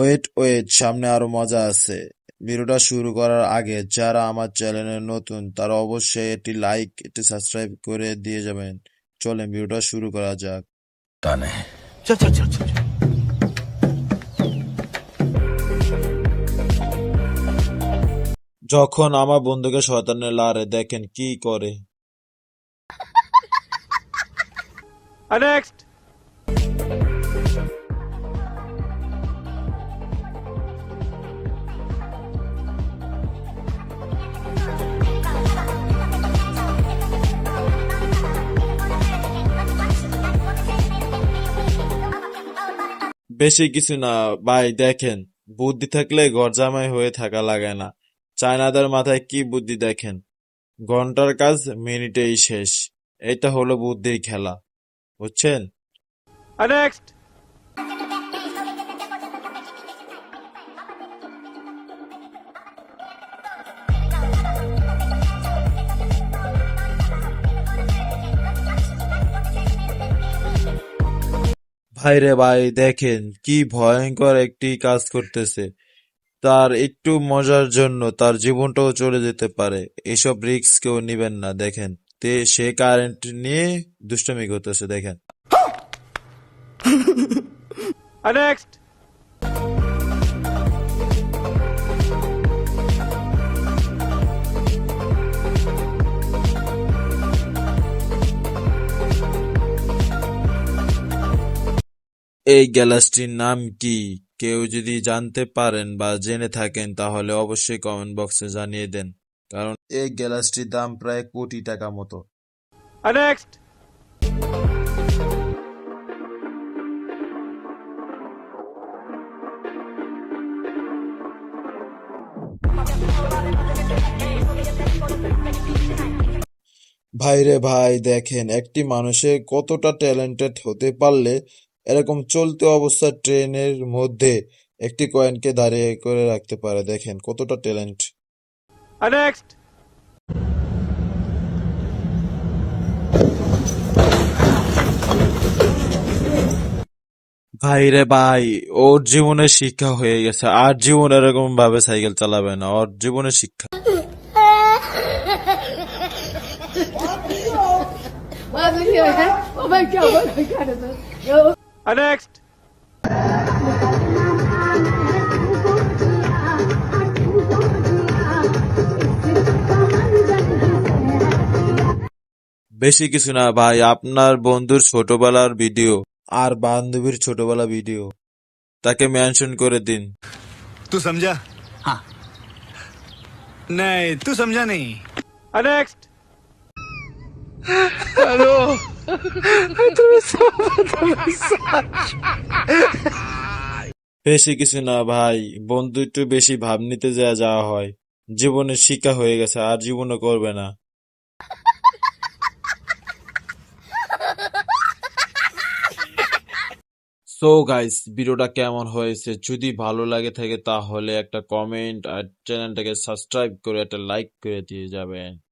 Wait wait সামনে আরও মজা আছে। ভিডিওটা শুরু করার আগে যারা আমার চ্যানেলে নতুন তারা অবশ্যই এটি লাইক এটি সাবস্ক্রাইব করে দিয়ে যাবেন। চলেন ভিডিওটা শুরু করা যাক। টানে চল চল চল চল যখন আমার বন্ধুকে শয়তানে লারে দেখেন কি করে? নেক্সট বেশি কিছু না, ভাই দেখেন, বুদ্ধি থাকলে গরজামাই হয়ে থাকা লাগে না। চায়নাদের মাথায় কি বুদ্ধি দেখেন? ঘণ্টার কাজ মিনিটেই শেষ। এটা হলো বুদ্ধির খেলা। বুঝছেন? নেক্সট ভাইরে ভাই, দেখেন কি ভয়ঙ্কর একটি কাজ করতেছে। তার একটু মজার জন্য তার জীবনটাও চলে যেতে পারে। এসব রিক্স কেউ নিবেন না, দেখেন। তে, সে কারেন্ট নিয়ে দুষ্টমি করতেছে, দেখেন। নেক্সট এই গ্যালাসটির নাম কি? কেউ যদি জানতে পারেন বা জেনে থাকেন তাহলে অবশ্যই কমেন্ট বক্সে জানিয়ে দেন। কারণ এই গ্যালাসটির দাম প্রায় কোটি টাকা মতো। ভাইরে ভাই দেখেন একটি মানুষের কতটা ট্যালেন্টেড হতে পারলে এরকম চলতি অবস্থা ট্রেনের মধ্যে একটি কয়েনকে দাঁড়িয়ে করে রাখতে পারে। দেখেন কতটা ট্যালেন্ট ভাই রে ভাই ওর জীবনে শিক্ষা হয়ে গেছে। আর জীবন এরকম ভাবে সাইকেল চালাবে না ওর জীবনে শিক্ষা। নেক্সট বেশি কিছু না ভাই আপনার বন্ধুর ছোটবেলার ভিডিও আর বান্ধবীর ছোটবেলা ভিডিও। তাকে মেনশন করে দিন। তুই সমঝা হ্যাঁ নাই তুই সমঝা নেই নেক্সট হ্যালো বেশি কিছু না ভাই, বন্ধু একটু বেশি ভাব নিতে যা যাওয়া হয়। জীবনে শিকা হয়ে গেছে, আর জীবনও করবে না। সো গাইস ভিডিওটা কেমন হয়েছে? যদি ভালো লাগে থাকে তাহলে একটা কমেন্ট আর চ্যানেলটাকে সাবস্ক্রাইব করে একটা লাইক করে দিয়ে যাবেন।